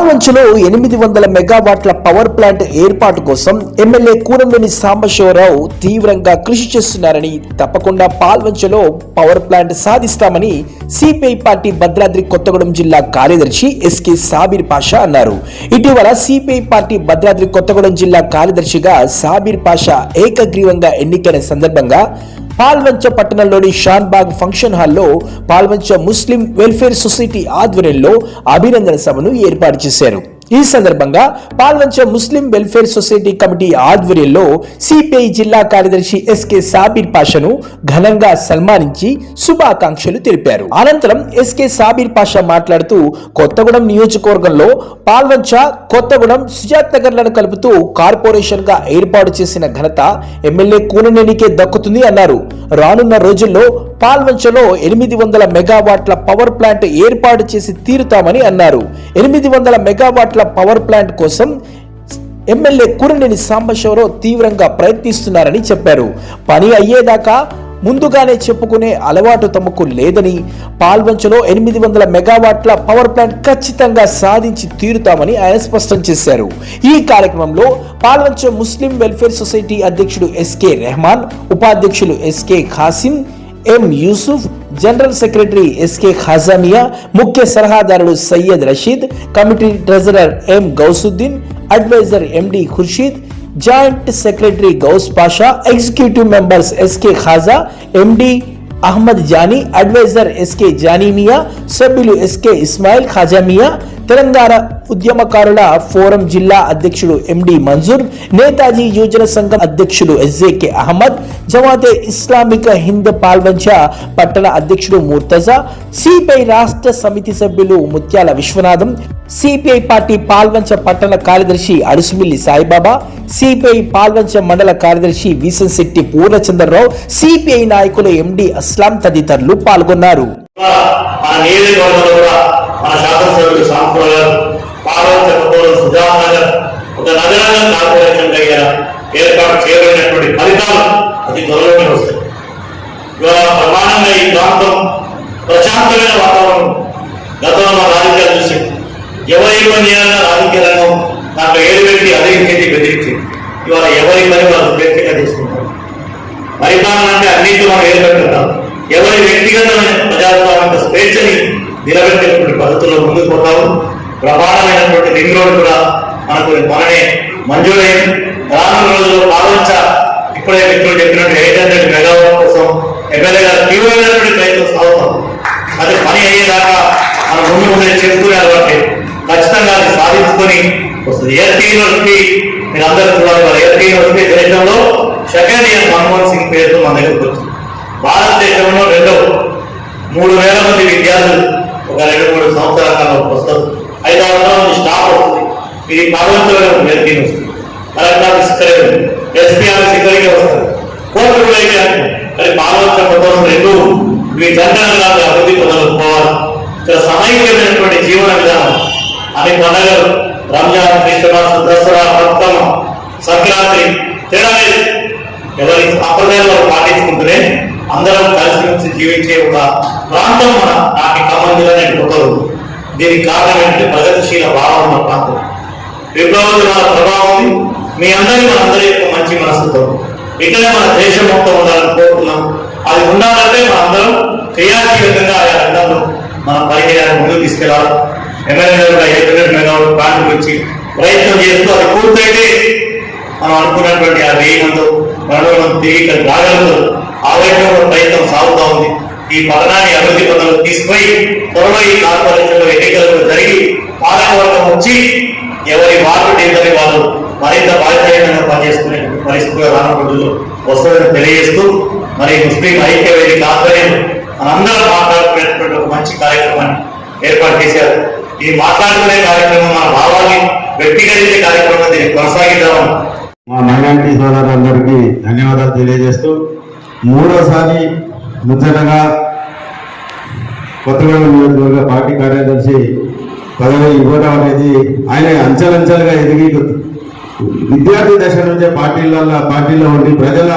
పాల్వంచలో ఎనిమిది వందల మెగావాట్ల పవర్ ప్లాంట్ ఏర్పాటు కోసం ఎమ్మెల్యే కూరంనేని సాంబశివరావు తీవ్రంగా కృషి చేస్తున్నారని తప్పకుండా పాల్వంచలో పవర్ ప్లాంట్ సాధిస్తామని సిపిఐ పార్టీ భద్రాద్రి కొత్తగూడెం జిల్లా కార్యదర్శి ఎస్కే సాబీర్ పాషా అన్నారు. ఇటీవల సిపిఐ పార్టీ భద్రాద్రి కొత్తగూడెం జిల్లా కార్యదర్శిగా సాబీర్ పాషా ఏకగ్రీవంగా ఎన్నికైన సందర్భంగా పాల్వంచ పట్టణంలోని షాన్బాగ్ ఫంక్షన్ హాల్లో పాల్వంచ ముస్లిం వెల్ఫేర్ సొసైటీ ఆధ్వర్యంలో అభినందన సభను ఏర్పాటు చేశారు. ఈ సందర్భంగా Palvancha Muslim welfare society committee ఆధ్వర్యంలో సిపిఐ జిల్లా కార్యదర్శి ఎస్కే సాబీర్ పాషను ఘనంగా సన్మానించి శుభాకాంక్షలు తెలిపారు. అనంతరం ఎస్కే సాబీర్ పాషా మాట్లాడుతూ కొత్తగూడెం నియోజకవర్గంలో పాల్వంచ కొత్తగూడెం సుజాత్ నగర్లను కలుపుతూ కార్పొరేషన్గా ఏర్పాటు చేసిన ఘనత ఎమ్మెల్యే కూననేనికే దక్కుతుంది అన్నారు. రానున్న రోజుల్లో పాల్వంచలో ఎనిమిది వందల మెగావాట్ల పవర్ ప్లాంట్ ఏర్పాటు చేసి తీరుతామని అన్నారు. ఎనిమిది వందల మెగావాట్ల పవర్ ప్లాంట్ కోసం ఎమ్మెల్యే కురనేని సాంబశివరావు తీవ్రంగా ప్రయత్నిస్తున్నారని చెప్పారు. పని అయ్యేదాకా ముందుగానే చెప్పుకునే అలవాటు తమకు లేదని పాల్వంచలో ఎనిమిది వందల మెగావాట్ల పవర్ ప్లాంట్ ఖచ్చితంగా సాధించి తీరుతామని ఆయన స్పష్టం చేశారు. ఈ కార్యక్రమంలో పాల్వంచ ముస్లిం వెల్ఫేర్ సొసైటీ అధ్యక్షుడు ఎస్కే రెహమాన్ ఉపాధ్యక్షులు S K Khasim M Yusuf general secretary S K Khajamiya मुख्य सलाहदार Syed Rashid committee treasurer M Gousuddin adviser M D Khurshid joint secretary Gous Pasha executive members S K Khaja M D Ahmad जानी अडवैजर S के जानी मिया सबिलू S के इस्माइल खाजा मिया తెలంగాణ ఉద్యమకారుల forum జిల్లా అధ్యక్షుడు ఎండి మంజూర్ నేతాజీ యువజన సంఘం అధ్యక్షుడు ఎస్జేకే అహ్మద్ జమాతే ఇస్లామిక హింద్ పాల్వంచ పట్టణ అధ్యక్షుడు ముర్తజా సిపిఐ రాష్ట్ర సమితి సభ్యులు ముత్యాల విశ్వనాథం సిపిఐ పార్టీ పాల్వంచ పట్టణ కార్యదర్శి అరుసుమిల్లి సాయిబాబా సిపిఐ పాల్వంచ మండల కార్యదర్శి వీసన్శెట్టి పూర్ణచంద్రరావు సిపిఐ నాయకులు ఎండి అస్లాం తదితరులు పాల్గొన్నారు. మన నియోజకవర్గంలో కూడా మన శాసనసభ్యులు సాంపుల గారు పార్వతీపురం సుజాత నగర్ ఒక నగరంగా కార్పొరేషన్ దగ్గర ఏర్పాటు చేయబడినటువంటి ఫలితాలు అతి త్వరలోనే వస్తాయి. ఇవాళ ప్రమాణంగా ఈ ప్రాంతం ప్రశాంతమైన వాతావరణం గతంలో మన రాజకీయాలు చూసి. ఎవరి పని చేయాలన్నా రాజకీయ రంగం దాంట్లో ఏడు పెట్టి అధిగించేది బెదిరించింది ఇవాళ ఎవరి పని వాళ్ళు స్వేచ్ఛగా తీసుకుంటారు పరిపాలన అంటే అన్నింటి మనం ఏర్పెట్టుకుంటాం ఎవరి వ్యక్తిగతమైన ప్రజాస్వామిక స్వేచ్ఛని నిలబెట్టేటువంటి పద్ధతుల్లో ముందుకు పోతాము ప్రమాణమైనటువంటి రింగ్ రోడ్ కూడా మనకు మననే మంజూరైంది రానున్న రోజుల్లో పాల్వంచ ఇప్పుడే మిత్రులు చెప్పినట్టు ఎయిట్ హండ్రెడ్ మెగావాట్ కోసం ఎమ్మెల్యే గారు తీవ్రమైనటువంటి ప్రయత్నం సాగుతాం. అది పని అయ్యేదాకా మనం ముందు ముందే చెప్తూనే అలవాటు. ఖచ్చితంగా అది సాధించుకొని వస్తుంది. ఎయిర్టీ యూనివర్సిటీ మీరు అందరూ చూడాలి మరి ఎస్టీ యూనివర్సిటీ దేశంలో సెకండ్ ఇయర్ మన్మోహన్ సింగ్ పేరుతో మన దగ్గరకు వచ్చింది. భారతదేశంలో రెండో మూడు వేల మంది విద్యార్థులు ఒక రెండు మూడు సంవత్సరాల కాలం వస్తుంది. ఐదు ఆరు వందల మంది స్టాఫ్ వస్తుంది ఇది ప్రపంచంలో ఎస్టీ వస్తుంది కలెక్టర్ ఆఫీస్ ఎస్పీ ఆఫీస్ ఇక్కడికే వస్తారు కోర్టు కూడా అయితే మరి పాలవంచ ప్రభుత్వం రెండు మీ జనరల్ అభివృద్ధి పొందకపోవాలి ఇక్కడ సమైక్యమైనటువంటి జీవన విధానం. అని పండగలు రంజాన్ క్రిస్టమస్ దసరా బతుకమ్మ సంక్రాంతి తేడా లేదు. ఎవరి సాంప్రదాయాలు వారు పాటించుకుంటూనే అందరం కలిసిమెలిసి జీవించే ఒక ప్రాంతం మన నాటి కమందిలోనే ఒకరు. దీనికి కారణం ఏంటంటే ప్రగతిశీల భావం ఉన్న ప్రాంతం. విప్లవోద్యమాల ప్రభావం ఉంది. మీ అందరి మన అందరి యొక్క మంచి మనసుతో ఇక్కడే మన దేశం మొత్తం ఉండాలని కోరుతున్నాం. అది ఉండాలంటే మన అందరం క్రియాశీలకంగా ఆయా రంగంలో మన పరిచయాన్ని ముందుకు తీసుకెళ్ళాలి. ఎమ్మెల్యే గారు ఎయిట్ హండ్రెడ్ మెగావాట్ ప్లాంట్ గురించి ప్రయత్నం చేస్తూ అది పూర్తయితే మనం అనుకున్నటువంటి ఆ వేగంతో మనలో మనం తిరిగి ఇక్కడ రాగలదు ఆ వైపు ప్రయత్నం సాగుతా ఉంది. ఈ పట్టణాన్ని అభివృద్ధి పనులు తీసుకుపోయి త్వరలో ఈ కార్పొరేషన్లో ఎన్నికలు జరిగి పాలకవర్గం వచ్చి ఎవరి వార్డు లేదని వాళ్ళు మరింత బాధ్యతంగా పనిచేసుకునే పరిస్థితులు రాను రోజుల్లో వస్తుందని తెలియజేస్తూ మరి ముస్లిం ఐక్య వేదిక ఆధ్వర్యం మనందరం మాట్లాడుకునేటువంటి ఒక మంచి కార్యక్రమాన్ని ఏర్పాటు చేశారు. ఈ మాట్లాడుకునే కార్యక్రమం మన భావాన్ని వ్యక్తీకరించే కార్యక్రమం దీన్ని కొనసాగిద్దామని మా మైనార్టీ సోదరులందరికీ ధన్యవాదాలు తెలియజేస్తూ మూడోసారి ముచ్చటగా కొత్తగూడెం నియోజకవర్గ పార్టీ కార్యదర్శి పదవి ఇవ్వడం అనేది ఆయన అంచెలంచెలుగా ఎదిగి విద్యార్థి దశ నుంచే పార్టీలలో పార్టీలో ఉండి ప్రజల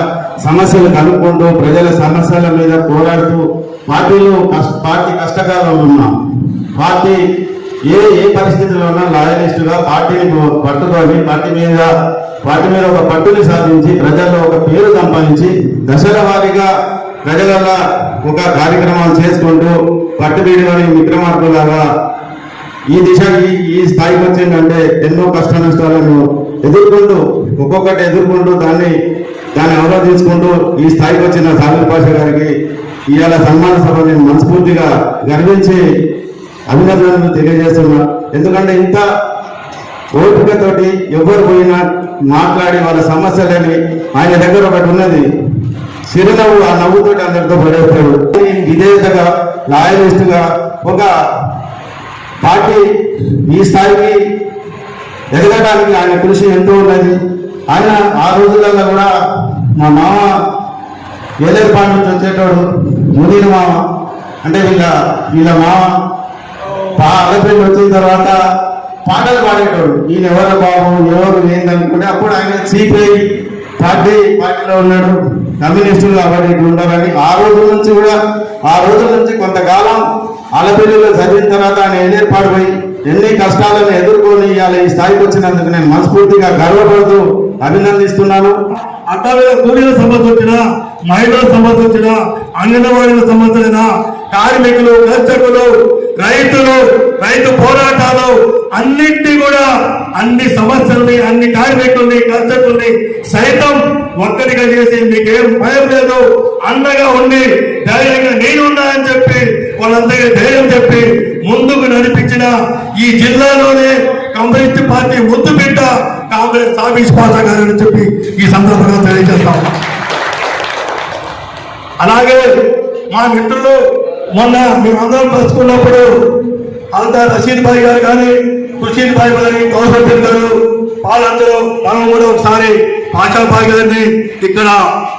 సమస్యలు కనుక్కుంటూ ప్రజల సమస్యల మీద పోరాడుతూ పార్టీలో కష్ట పార్టీ కష్టకాలంలో ఉన్నాం పార్టీ ఏ ఏ పరిస్థితుల్లో ఉన్నా లాయలిస్టుగా పార్టీని పట్టుకొని పార్టీ మీద వాటి మీద ఒక పట్టుని సాధించి ప్రజల్లో ఒక పేరు సంపాదించి దశల వారీగా ప్రజలలో ఒక కార్యక్రమాలు చేసుకుంటూ పట్టుబీడిలోని విక్రమార్కులాగా ఈ దిశ ఈ ఈ స్థాయికి వచ్చిందంటే ఎన్నో కష్ట నష్టాలను ఎదుర్కొంటూ ఒక్కొక్కటి ఎదుర్కొంటూ దాన్ని దాన్ని అవరోధించుకుంటూ ఈ స్థాయికి వచ్చిన సాగర్ పాష గారికి ఇవాళ సన్మాన సభ నేను మనస్ఫూర్తిగా గర్వించి అభినందనలు తెలియజేస్తున్నా. ఎందుకంటే ఇంత ఓపికతోటి ఎవరు పోయినా మాట్లాడి వాళ్ళ సమస్యలని ఆయన దగ్గర ఒకటి ఉన్నది. చిరునవ్వు ఆ నవ్వుతోటి అందరితో పడేస్తాడు. విధేయతగా లాయలిస్టుగా ఒక పార్టీ ఈ స్థాయికి ఎదగడానికి ఆయన కృషి ఎంతో ఉన్నది. ఆయన ఆ రోజులలో కూడా మా మామ ఏలేపాడు నుంచి వచ్చేటోడు మునీర్ మామ అంటే వీళ్ళ వీళ్ళ మామ పా అలపల్లి వచ్చిన తర్వాత పాటలు పాడేటోడు. ఈయన ఎవరు బాబు? ఎవరు ఏందనుకుంటే అప్పుడు ఆయన సిపిఐ పార్టీ పార్టీలో ఉన్నాడు. కమ్యూనిస్టులు కాబట్టి ఇట్లా ఉండాలని ఆ రోజు నుంచి కూడా ఆ రోజు నుంచి కొంతకాలం ఆలపల్లిలో చదివిన తర్వాత ఆయన ఏర్పాటు పోయి ఎన్ని కష్టాలను ఎదుర్కొని ఇవాళ ఈ స్థాయికి వచ్చినందుకు నేను మనస్ఫూర్తిగా గర్వపడుతూ అభినందిస్తున్నాను. అట్టాగే కూలీల సమస్య వచ్చినా మహిళల సమస్య వచ్చినా అంగన్వాడీల సమస్యలైన కార్మికులు కర్షకులు రైతులు రైతు పోరాటాలు అన్నింటినీ కూడా అన్ని సమస్యల్ని అన్ని కార్మికుల్ని కర్షకుల్ని సైతం ఒక్కటిగా చేసి మీకేం భయం లేదు. అండగా ఉండి ధైర్యంగా నేనున్నా చెప్పి వాళ్ళందరికీ ధైర్యం చెప్పి ముందుకు నడిపించిన ఈ జిల్లాలోనే కమ్యూనిస్ట్ పార్టీ ముద్దు బిడ్డ కాంగ్రెస్ సాబీస్ పాసా గారు చెప్పి ఈ సందర్భంగా తెలియజేస్తాం. అలాగే మా మిత్రులు మొన్న మేమందరం కలుసుకున్నప్పుడు అంతా రషీద్ భాయ్ గారు కానీ ఖుషీద్ భాయ్ గారి గౌరవ గారు వాళ్ళందరూ మనం కూడా ఒకసారి పాషా భాయ్ గారిని ఇక్కడ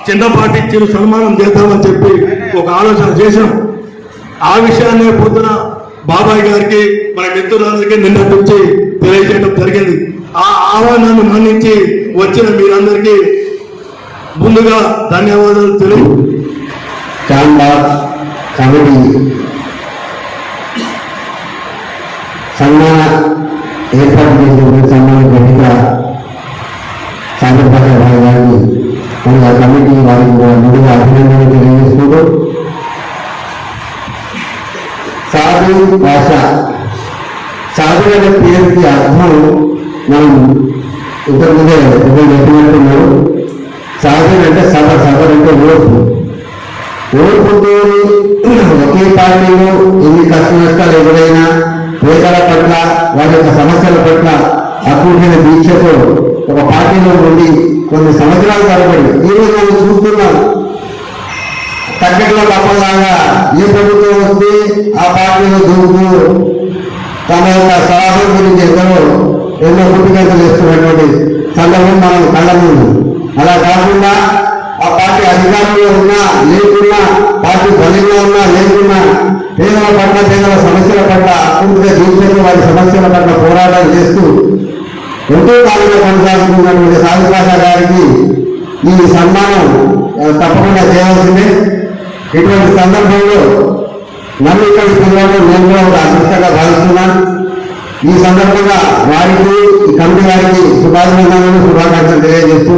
చిన్నపాటి చిరు సన్మానం చేద్దామని చెప్పి ఒక ఆలోచన చేశాం. ఆ విషయాన్ని పొద్దున బాబాయ్ గారికి మన మిత్రులందరికీ నిన్న గురించి తెలియజేయడం జరిగింది. ఆ ఆహ్వానాన్ని మన్నించి వచ్చిన మీరందరికీ ముందుగా ధన్యవాదాలు తెలియ కమిటీ సన్మాన ఏర్పాటు చేసిన సన్మాన వేదిక చంద్రబాబు రావు గారిని కమిటీ వారికి ముందుగా అభినందనలు తెలియజేసుకుంటూ సాధు భాష. సాధు పేరుకి అర్థం మనం ఇంతకుముందే ఎవరు చెప్పినట్టున్నారు? సాధన అంటే సభ సభ అంటే ఓర్పు. ఓర్పుతో ఒకే పార్టీలో ఎన్ని కష్ట నష్టాలు ఎదురైనా పేదల పట్ల వారి యొక్క సమస్యల పట్ల అకూటిన దీక్షతో ఒక పార్టీలో ఉండి కొన్ని సంవత్సరాలు తరబడి ఈ రోజు మనం చూస్తున్నాం. తగ్గట్లో తప్పలాగా ఏ ప్రభుత్వం వస్తే ఆ పార్టీలో దూకు తన యొక్క సలహాల గురించి ఎందరో ఎన్నో పుట్టికలు చేస్తున్నటువంటి సందర్భం మనం కళ్ళముందు. అలా కాకుండా ఆ పార్టీ అధికారంలో ఉన్నా లేకున్నా పార్టీ బలంగా ఉన్నా లేకున్నా పేదల పట్ల పేదల సమస్యల పట్ల అకృతిగా జీవితంలో వారి సమస్యల పట్ల పోరాటాలు చేస్తూ ఎంతో కాలంగా కొనసాగుతున్నటువంటి సాధికాష గారికి ఈ సన్మానం తప్పకుండా చేయవలసిందే. ఇటువంటి సందర్భంలో నన్ను ఇక్కడ పిల్లలు నేను కూడా ఒక అదృష్టంగా భావిస్తున్నాను. ఈ సందర్భంగా వారికి ఈ కమిటీ వారికి శుభాభినందనలు శుభాకాంక్షలు తెలియజేస్తూ